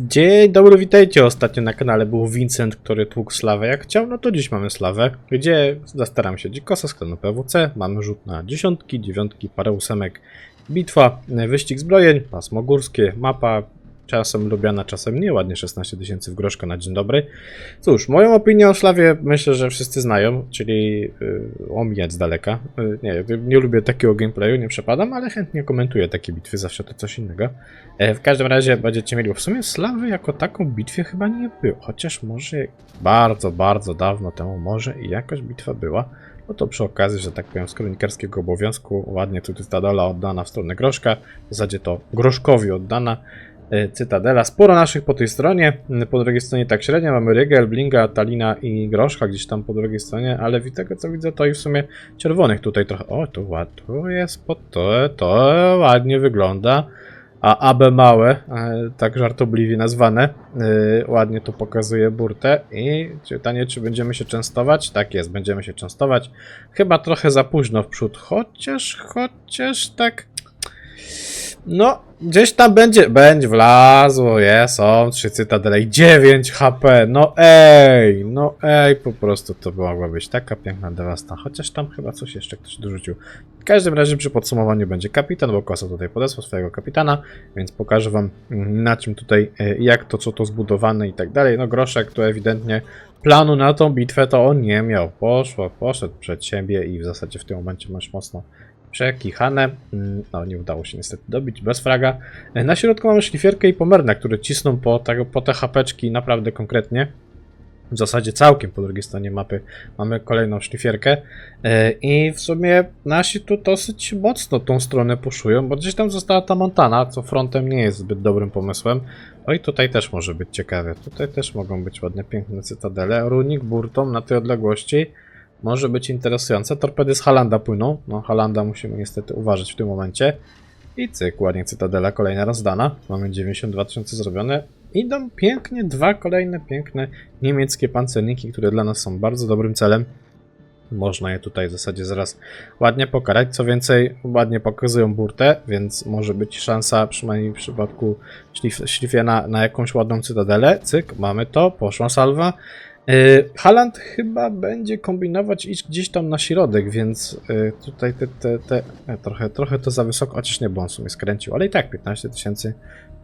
Dzień dobry, witajcie. Ostatnio na kanale był Vincent, który tłukł slawę. Jak chciał, no to dziś mamy slawę, gdzie zastaram się dzikosa z klanu PWC, mamy rzut na dziesiątki, dziewiątki, parę ósemek, bitwa, wyścig zbrojeń, pasmo górskie, mapa, czasem lubiana, czasem nie, ładnie 16 tysięcy w groszka na dzień dobry. Cóż, moją opinię o Slawie myślę, że wszyscy znają, czyli yy, omijać z daleka. Y, nie, nie lubię takiego gameplayu, nie przepadam, ale chętnie komentuję takie bitwy, zawsze to coś innego. E, w każdym razie będziecie mieli, bo w sumie Slawy jako taką bitwie chyba nie było, chociaż może bardzo, bardzo dawno temu może i jakaś bitwa była. No to przy okazji, że tak powiem, z kronikarskiego obowiązku ładnie tu Cytadela oddana w stronę Groszka, w zasadzie to Groszkowi oddana Cytadela. Sporo naszych po tej stronie, m, po drugiej stronie tak średnio, mamy Rygel, Blinga, Talina i Groszka gdzieś tam po drugiej stronie, ale tego co widzę to i w sumie czerwonych tutaj trochę, o tu ładnie, jest, to, to ładnie wygląda. A AB małe, e, tak żartobliwie nazwane, e, ładnie tu pokazuje burtę. I pytanie, czy będziemy się częstować? Tak jest, będziemy się częstować. Chyba trochę za późno w przód, chociaż, chociaż tak. No, gdzieś tam będzie, będzie wlazło, jest, są trzy cytadele i 9 HP, no ej, no ej, po prostu to mogła być taka piękna dewasta, chociaż tam chyba coś jeszcze ktoś dorzucił. W każdym razie przy podsumowaniu będzie kapitan, bo Kosa tutaj podesłał swojego kapitana, więc pokażę wam mm, na czym tutaj, e, jak to, co to zbudowane i tak dalej. No Groszek to ewidentnie planu na tą bitwę to on nie miał. Poszło, poszedł przed siebie i w zasadzie w tym momencie masz mocno przekichane. Mm, No, nie udało się niestety dobić bez fraga. E, Na środku mamy szlifierkę i pomernę, które cisną po, te- po te hapeczki naprawdę konkretnie. W zasadzie całkiem po drugiej stronie mapy mamy kolejną szlifierkę E, i w sumie nasi tu dosyć mocno tą stronę puszują, bo gdzieś tam została ta Montana, co frontem nie jest zbyt dobrym pomysłem. No i tutaj też może być ciekawe. Tutaj też mogą być ładne, piękne cytadele. Runik burtą na tej odległości może być interesujące. Torpedy z Halanda płyną. No, Halanda musimy niestety uważać w tym momencie. I cyk, ładnie cytadela kolejna rozdana. Mamy 92 tysiące zrobione. Idą pięknie dwa kolejne piękne niemieckie pancerniki, które dla nas są bardzo dobrym celem. Można je tutaj w zasadzie zaraz ładnie pokarać. Co więcej, ładnie pokazują burtę, więc może być szansa, przynajmniej w przypadku szlif, szlifie na, na jakąś ładną cytadelę. Cyk, mamy to, poszła salwa. Yy, Haland chyba będzie kombinować iść gdzieś tam na środek, więc yy, tutaj te, te, te e, trochę, trochę to za wysoko, chociaż nie, bo on w sumie skręcił, ale i tak 15 tysięcy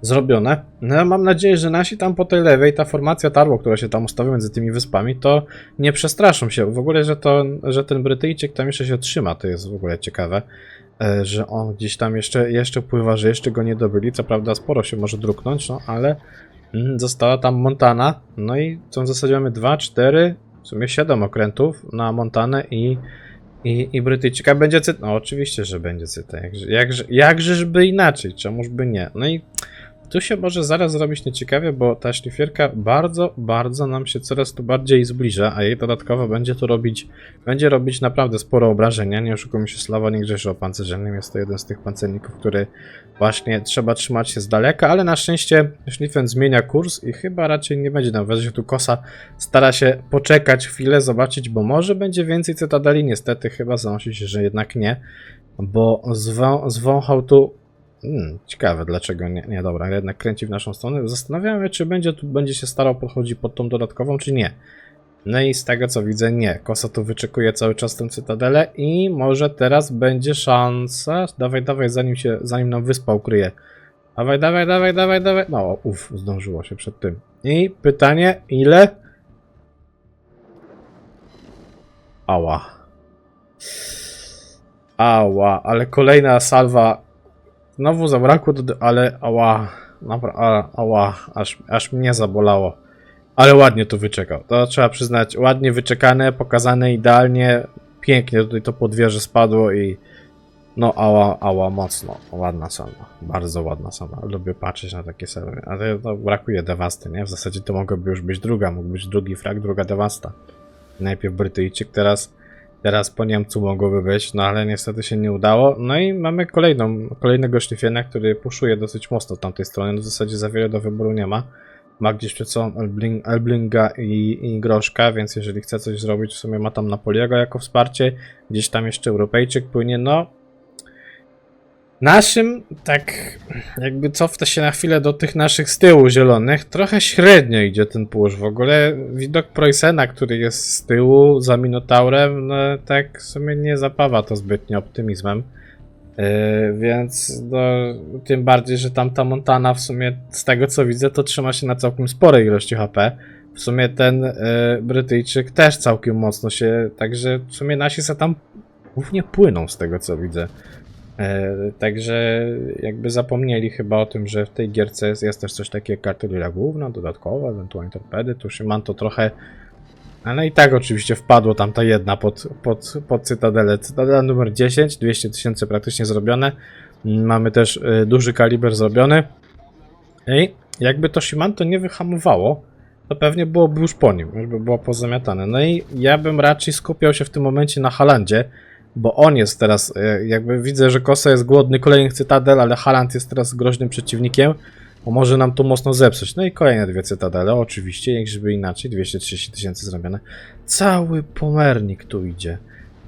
zrobione. No, mam nadzieję, że nasi tam po tej lewej, ta formacja Tarło, która się tam ustawia między tymi wyspami, to nie przestraszą się. W ogóle, że, to, że ten Brytyjczyk tam jeszcze się trzyma, to jest w ogóle ciekawe. e, Że on gdzieś tam jeszcze, jeszcze pływa, że jeszcze go nie dobyli. Co prawda sporo się może druknąć, no ale została tam Montana. No i w zasadzie mamy 2, 4, w sumie 7 okrętów na Montanę i, i, i Brytyjczyka. Będzie cyt. No oczywiście, że będzie cyta. Jakże, jakże, jakżeżby inaczej, czemuż by nie. No i tu się może zaraz zrobić nieciekawie, bo ta szlifierka bardzo, bardzo nam się coraz tu bardziej zbliża, a jej dodatkowo będzie to robić, będzie robić naprawdę sporo obrażenia. Nie oszukujmy się, Slawa nie grzeszy opancerzeniem, jest to jeden z tych pancerników, który właśnie trzeba trzymać się z daleka, ale na szczęście szlifen zmienia kurs i chyba raczej nie będzie nam że tu kosa stara się poczekać chwilę, zobaczyć, bo może będzie więcej cytadeli, niestety chyba zanosi się, że jednak nie, bo zwą, zwąchał tu Hmm, ciekawe, dlaczego nie. Nie, dobra, jednak kręci w naszą stronę. Zastanawiam się, czy będzie tu będzie się starał podchodzić pod tą dodatkową, czy nie. No i z tego co widzę, nie. Kosa tu wyczekuje cały czas tę cytadelę i może teraz będzie szansa. Dawaj, dawaj, zanim się, zanim nam wyspa ukryje. Dawaj, dawaj, dawaj, dawaj, dawaj. No, uff, zdążyło się przed tym. I pytanie, ile? Ała. Ała, ale kolejna salwa Znowu zabrakło, do, ale ała, napra, a, ała, aż, aż mnie zabolało. Ale ładnie to wyczekał. To trzeba przyznać, ładnie wyczekane, pokazane idealnie, pięknie tutaj to podwieże spadło i no ała, ała mocno. Ładna sama, bardzo ładna sama. Lubię patrzeć na takie serwery, ale no, brakuje dewasty, nie? W zasadzie to mogłaby już być druga, mógł być drugi frag, druga dewasta. Najpierw Brytyjczyk, teraz Teraz po Niemcu mogłoby być, no ale niestety się nie udało. No i mamy kolejną, kolejnego szlifiena, który puszuje dosyć mocno tamtej strony. No w zasadzie za wiele do wyboru nie ma. Ma gdzieś przed sobą Elbling, Elblinga i, i Groszka, więc jeżeli chce coś zrobić, w sumie ma tam Napoliego jako wsparcie. Gdzieś tam jeszcze Europejczyk płynie, no... Naszym, tak jakby cofnę się na chwilę do tych naszych z tyłu zielonych, trochę średnio idzie ten push. W ogóle widok Proysena, który jest z tyłu za Minotaurem, no tak w sumie nie zapawa to zbytnio optymizmem. Yy, więc no, tym bardziej, że tamta Montana w sumie z tego co widzę, to trzyma się na całkiem sporej ilości HP. W sumie ten yy, Brytyjczyk też całkiem mocno się, także w sumie nasi se tam głównie płyną z tego co widzę. E, także jakby zapomnieli chyba o tym, że w tej gierce jest, jest też coś takiego jak główna, dodatkowa, ewentualnie torpedy, tu Szyman to trochę ale i tak oczywiście wpadło tam ta jedna pod, pod, pod Cytadelę. Cytadela numer 10, 200 tysięcy praktycznie zrobione. Mamy też y, duży kaliber zrobiony. I jakby to Shimanto nie wyhamowało, to pewnie byłoby już po nim, już by było pozamiatane. No i ja bym raczej skupiał się w tym momencie na Halandzie, bo on jest teraz, e, jakby widzę, że Kosa jest głodny kolejnych cytadel, ale Haland jest teraz groźnym przeciwnikiem, bo może nam to mocno zepsuć. No i kolejne dwie cytadele, oczywiście, jak żeby inaczej, 230 tysięcy zrobione. Cały pomernik tu idzie.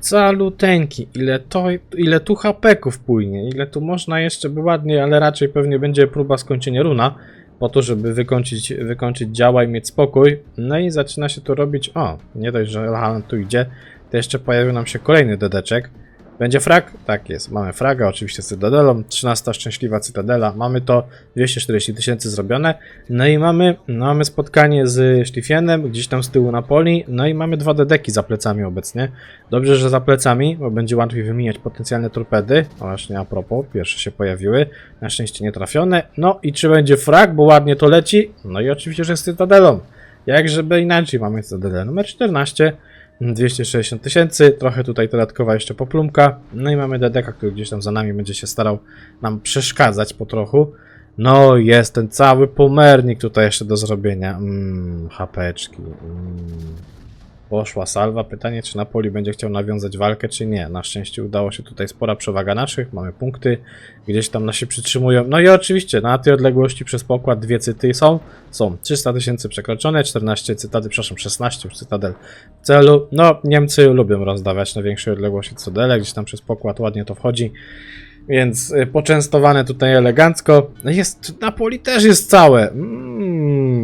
Caluteńki, ile to, ile tu hapeków płynie, ile tu można jeszcze by ładniej, ale raczej pewnie będzie próba skończenia runa, po to, żeby wykończyć, wykończyć działa i mieć spokój. No i zaczyna się tu robić, o, nie dość, że Haland tu idzie, to jeszcze pojawił nam się kolejny dedeczek. Będzie frag? Tak jest. Mamy fraga, oczywiście z Cytadelą. 13 szczęśliwa Cytadela. Mamy to 240 tysięcy zrobione. No i mamy, no mamy spotkanie z Szlifienem, gdzieś tam z tyłu na poli. No i mamy dwa dedeki za plecami obecnie. Dobrze, że za plecami, bo będzie łatwiej wymieniać potencjalne torpedy. O właśnie a propos, pierwsze się pojawiły. Na szczęście nie trafione. No i czy będzie frag, bo ładnie to leci? No i oczywiście, że z Cytadelą. Jak żeby inaczej mamy Cytadelę numer 14. 260 tysięcy, trochę tutaj dodatkowa jeszcze poplumka, no i mamy DDK, który gdzieś tam za nami będzie się starał nam przeszkadzać po trochu. No jest ten cały pomernik tutaj jeszcze do zrobienia. Mmm, hapeczki. Mm. Poszła salwa. Pytanie, czy Napoli będzie chciał nawiązać walkę, czy nie. Na szczęście udało się tutaj spora przewaga naszych. Mamy punkty. Gdzieś tam nasi przytrzymują. No i oczywiście na tej odległości przez pokład dwie cyty są. Są 300 tysięcy przekroczone, 14 cytady, przepraszam, 16 już cytadel w celu. No, Niemcy lubią rozdawać na większej odległości cytadele. Gdzieś tam przez pokład ładnie to wchodzi. Więc y, poczęstowane tutaj elegancko. Jest, Napoli też jest całe. Mm,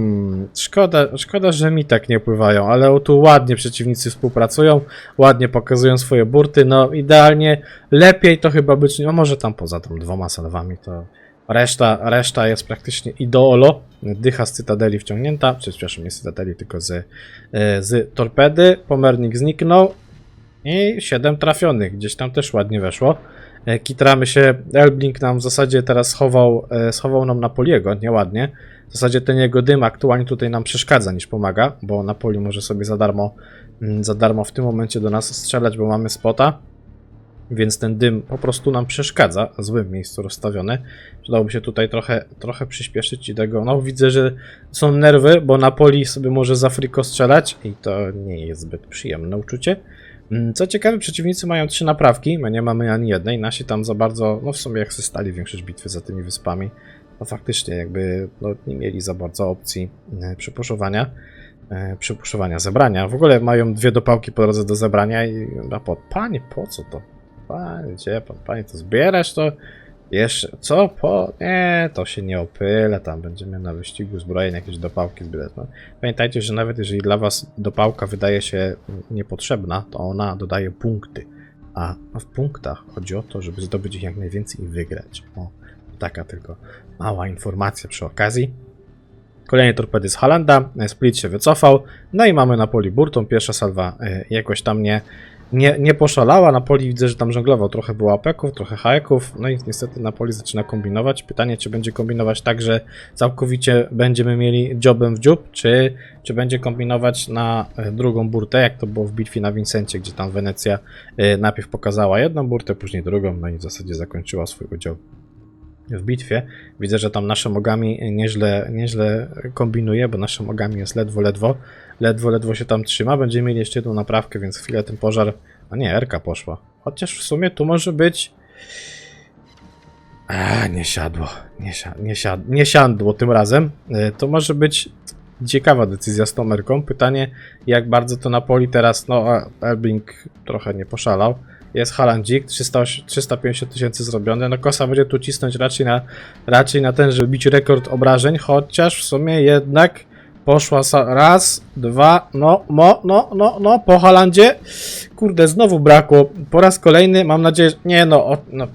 szkoda, szkoda, że mi tak nie pływają, ale o, tu ładnie przeciwnicy współpracują, ładnie pokazują swoje burty. No idealnie, lepiej to chyba być, no może tam poza tą dwoma salwami to reszta, reszta jest praktycznie ideolo. Dycha z cytadeli wciągnięta, przepraszam, nie z cytadeli, tylko z, y, z torpedy. Pomernik zniknął i 7 trafionych, gdzieś tam też ładnie weszło. E, Kitramy się, Elblink nam w zasadzie teraz schował, e, schował nam Napoliego, nieładnie. W zasadzie ten jego dym aktualnie tutaj nam przeszkadza niż pomaga, bo Napoli może sobie za darmo, mm, za darmo w tym momencie do nas strzelać, bo mamy spota. Więc ten dym po prostu nam przeszkadza, w złym miejscu rozstawiony. Przydałoby się tutaj trochę, trochę przyspieszyć i tego. No widzę, że są nerwy, bo Napoli sobie może za friko strzelać i to nie jest zbyt przyjemne uczucie. Mm, Co ciekawe, przeciwnicy mają trzy naprawki, my nie mamy ani jednej. Nasi tam za bardzo, no w sumie jak stali większość bitwy za tymi wyspami, to faktycznie jakby no, nie mieli za bardzo opcji e, przypuszowania, e, przypuszowania, zebrania. W ogóle mają dwie dopałki po drodze do zebrania i a po, panie, po co to? Panie, gdzie pan, panie, to zbierasz to? Jeszcze, co? Po? Nie, to się nie opyle, tam będziemy na wyścigu zbrojeń jakieś dopałki zbierać. No. Pamiętajcie, że nawet jeżeli dla was dopałka wydaje się niepotrzebna, to ona dodaje punkty. A w punktach chodzi o to, żeby zdobyć ich jak najwięcej i wygrać. O, taka tylko mała informacja przy okazji. Kolejne torpedy z Halanda, Split się wycofał, no i mamy na poli Burton, pierwsza salwa y, jakoś tam nie, nie, nie poszalała, na poli widzę, że tam żonglował, trochę było apeków, trochę haeków, no i niestety na poli zaczyna kombinować. Pytanie, czy będzie kombinować tak, że całkowicie będziemy mieli dziobem w dziób, czy, czy będzie kombinować na e, drugą burtę, jak to było w bitwie na Vincencie, gdzie tam Wenecja e, najpierw pokazała jedną burtę, później drugą, no i w zasadzie zakończyła swój udział w bitwie. Widzę, że tam nasze mogami nieźle, nieźle kombinuje, bo nasze mogami jest ledwo, ledwo. Ledwo, ledwo się tam trzyma. Będziemy mieli jeszcze jedną naprawkę, więc chwilę ten pożar... A nie, Erka poszła. Chociaż w sumie tu może być... A, nie siadło. Nie, si nie, siad nie siadło tym razem. E, To może być ciekawa decyzja z tą Erką. Pytanie, jak bardzo to Napoli teraz... No, a Elblink trochę nie poszalał. jest Halandzik, 300, 350 tysięcy zrobione. No Kosa będzie tu cisnąć raczej na, raczej na ten, żeby bić rekord obrażeń, chociaż w sumie jednak poszła sa- raz, dwa, no, no, no, no, no, po Halandzie. Kurde, znowu brakło. Po raz kolejny, mam nadzieję, że... Nie no, o, no.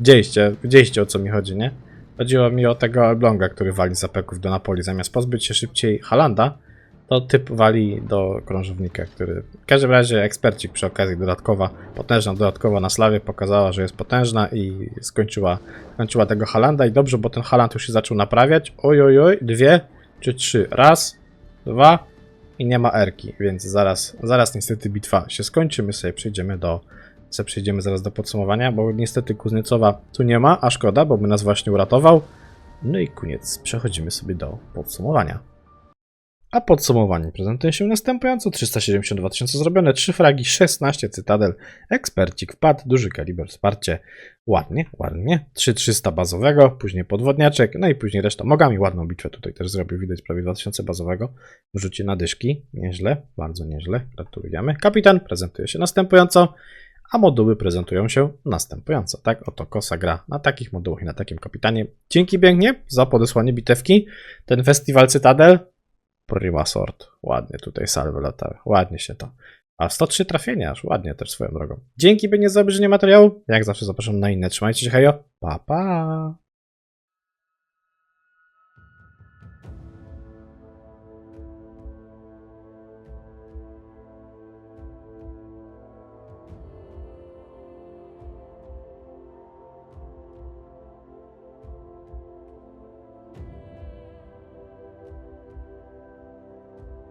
Widzieliście, widzieliście o co mi chodzi, nie? Chodziło mi o tego Elbląga, który wali z apeków do Napoli. Zamiast pozbyć się szybciej Halanda, to typ wali do krążownika, który... W każdym razie eksperci przy okazji dodatkowa, potężna dodatkowa na Slawie pokazała, że jest potężna i skończyła, skończyła tego Halanda i dobrze, bo ten Haland już się zaczął naprawiać. Oj, oj, oj, dwie czy trzy. Raz, dwa i nie ma Erki, więc zaraz, zaraz niestety bitwa się skończy. My sobie przejdziemy do sobie przejdziemy zaraz do podsumowania, bo niestety Kuzniecowa tu nie ma, a szkoda, bo by nas właśnie uratował. No i koniec, przechodzimy sobie do podsumowania. A podsumowanie prezentuje się następująco: 372 tysiące zrobione, 3 fragi, 16 cytadel, ekspercik wpadł, duży kaliber wsparcie, ładnie, ładnie, 3300 bazowego, później podwodniaczek, no i później reszta mogami, ładną bitwę tutaj też zrobił, widać prawie 2000 bazowego, wrzucie na dyszki, nieźle, bardzo nieźle, gratulujemy. Kapitan prezentuje się następująco, a moduły prezentują się następująco. Tak oto Kosa gra na takich modułach i na takim kapitanie. Dzięki pięknie za podesłanie bitewki. Ten festiwal Cytadel. Prima sort. Ładnie tutaj salwy latały. Ładnie się to. A 103 trafienia, aż ładnie też swoją drogą. Dzięki pięknie za obejrzenie materiału. Jak zawsze zapraszam na inne. Trzymajcie się, hejo. Pa, pa.